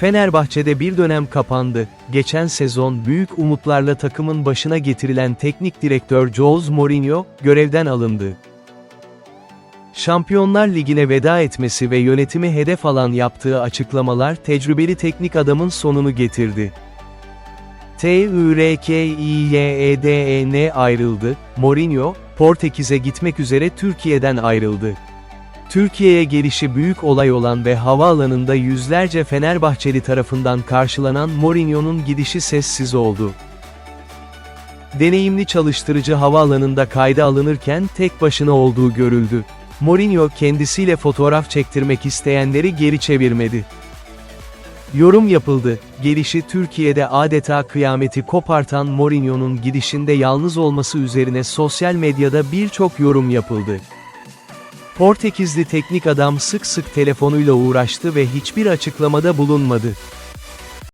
Fenerbahçe'de bir dönem kapandı. Geçen sezon büyük umutlarla takımın başına getirilen teknik direktör Jose Mourinho, görevden alındı. Şampiyonlar Ligi'ne veda etmesi ve yönetimi hedef alan yaptığı açıklamalar tecrübeli teknik adamın sonunu getirdi. TÜRKİYEDEN ayrıldı, Mourinho, Portekiz'e gitmek üzere Türkiye'den ayrıldı. Türkiye'ye gelişi büyük olay olan ve havaalanında yüzlerce Fenerbahçeli tarafından karşılanan Mourinho'nun gidişi sessiz oldu. Deneyimli çalıştırıcı havaalanında kayda alınırken tek başına olduğu görüldü. Mourinho kendisiyle fotoğraf çektirmek isteyenleri geri çevirmedi. Yorum yapıldı, gelişi Türkiye'de adeta kıyameti kopartan Mourinho'nun gidişinde yalnız olması üzerine sosyal medyada birçok yorum yapıldı. Portekizli teknik adam sık sık telefonuyla uğraştı ve hiçbir açıklamada bulunmadı.